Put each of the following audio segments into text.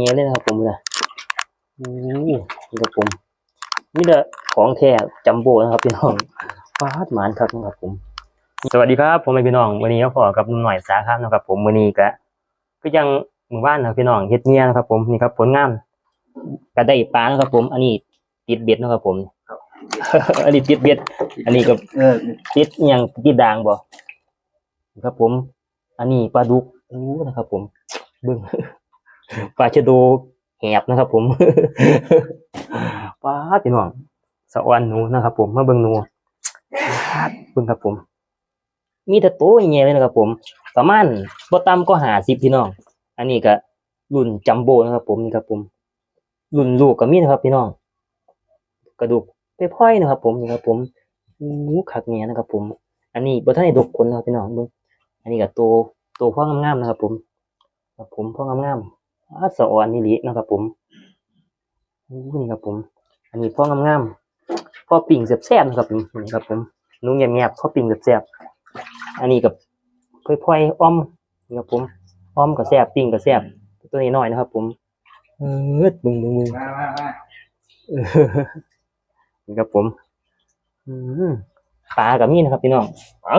เงี้ยเลยนะครับผมนะโอ้นี่ครับผมนี่เด้อของแท้จัมโบ้นะครับพี่น้องฟาดหมานครับนะครับผม สวัสดีครับผมเป็นพี่น้องวันนี้ก็ขอกับหนุ่มหน่อยสาขานะครับ ผมวันนี้ก็ก็ยังหมู่บ้านนะพี่น้องเฮ็ดเงี้ยนะครับ ผมนี่ครับผลงานก็ได้ปลานะครับ ผม อันนี้ติดเบ็ดนะครับผมอันนี้ติดเบ็ด อันนี้ก็ติดอหยังติดด่างบ่ครับผม อันนี้ปลาดุกอู้นะครับ ผม เบิ่ง ปลาชะโดแหบนะครับผมปลาพี่น้องสะออนหนูนะครับ ผมมาเบิ่งหนูเบิ่งครับผม มีแต่โตใหญ่เลยนะครับ ผม ประมาณบ่ต่ำก็50พี่น้อง อันนี้ก็รุ่นจัมโบ้นะครับ ผมนี่ครับผม รุ่นลูกก็มีนะครับ พี่น้อง กระดูกไปพ่อยนะครับ ผมนี่ครับ ผมอู้คักเนี้ยนะครับ ผม อันนี้บ่ทันได้ดกผลนะครับพี่น้องเบิ่งอันนี้ก็โตโตพ่องามๆนะครับ ผมครับผมพ่องามๆ สะอ่อนนี่ลินะครับผมอู้นี่ครับผม อันนี้พ่องามๆพ่อปิ่งแซ่บๆนะครับผมนี่ครับผมนุ่งแงบๆพ่อปิ่งแซ่บๆอันนี้กับพ่อยๆอ้อมนี่ครับผมอ้อมก็แซ่บปิ่งก็แซ่บตัวนี้น้อยนะครับ ผมเออบึงบึงบึงนี่ครับผมปลากับมีนะครับพี่น้องเอา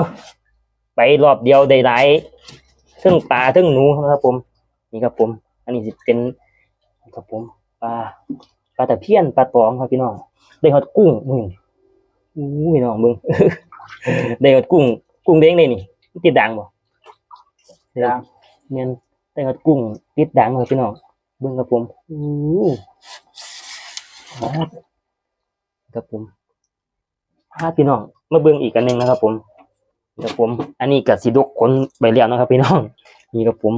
ไปรอบเดียวได้หลายทั้งปลาทั้งหนูนะครับผม นี่ครับผม อันนี้สิเป็นครับผมปลาปลาตะเพียนปลาตองครับพี่น้อง ได้ฮอดกุ้งมึงอู้พี่น้องมึงได้ฮอดกุ้ง กุ้งเด้งเลยนี่ติดด่างบ่ดังเนียนได้ฮอดกุ้งติดด่างครับพี่น้องเบิ่งครับผมอู้ครับผมพาพี่น้องมาเบิ่งอีกอันหนึงนะครับ ผมครับผม อันนี้กับสีดกขนใบเลี้ยวนะครับพี่น้อง นี่ครับผม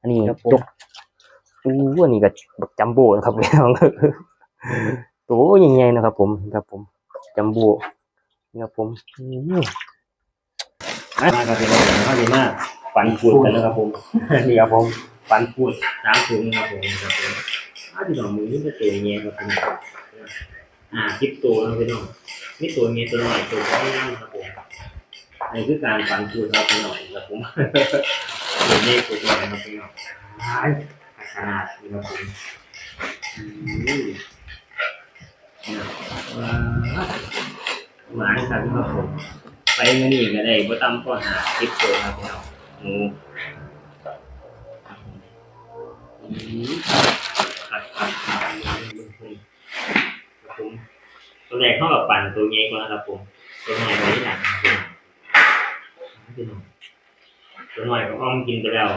อันนี้ดก อู้อันนี้ก็บักจัมโบ้นะครับพี่น้องตัวใหญ่ๆนะครับ ผมครับผมจัมโบ้นี่ครับผมอืมมาครับพี่น้องมาดีมากปันปูดกันนะครับผมนี่ครับผมปันปูดน้ำถุงนะครับผมครับผมอ่าพี่น้องมือนี่ก็ตัวใหญ่ครับพี่น้องอ่าคลิปตัวนะครับพี่น้องนี่ตัวเมียตัวหน่อยตัวก็ไม่นั่งครับผมนี่คือการฟันพูดครับพี่น้องครับผมตัวนี้ตัวหน่อยครับพี่น้อง หายขนาดนี้ครับผมอืมว้าวหมาครับพี่น้องผมไปมื่อนี้ก็ได้บ่ต่ำก็หาคลิปตัวครับพี่น้องหมูครับครับครับครับผมตัวแรกเข้ากับปั่นตัวใหญ่กว่าครับผมตัวใหญ่กว่าที่หนักนะครับตัวน้อยก็อ้อมกินไปแล้ว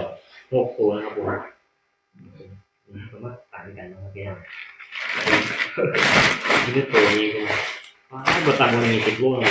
หกตัวนะครับผม ผมว่าต่างกันนะครับพี่น้องนี่คือตัวนี้กันว้าวบทตังมันมีเป็นร่วงเลย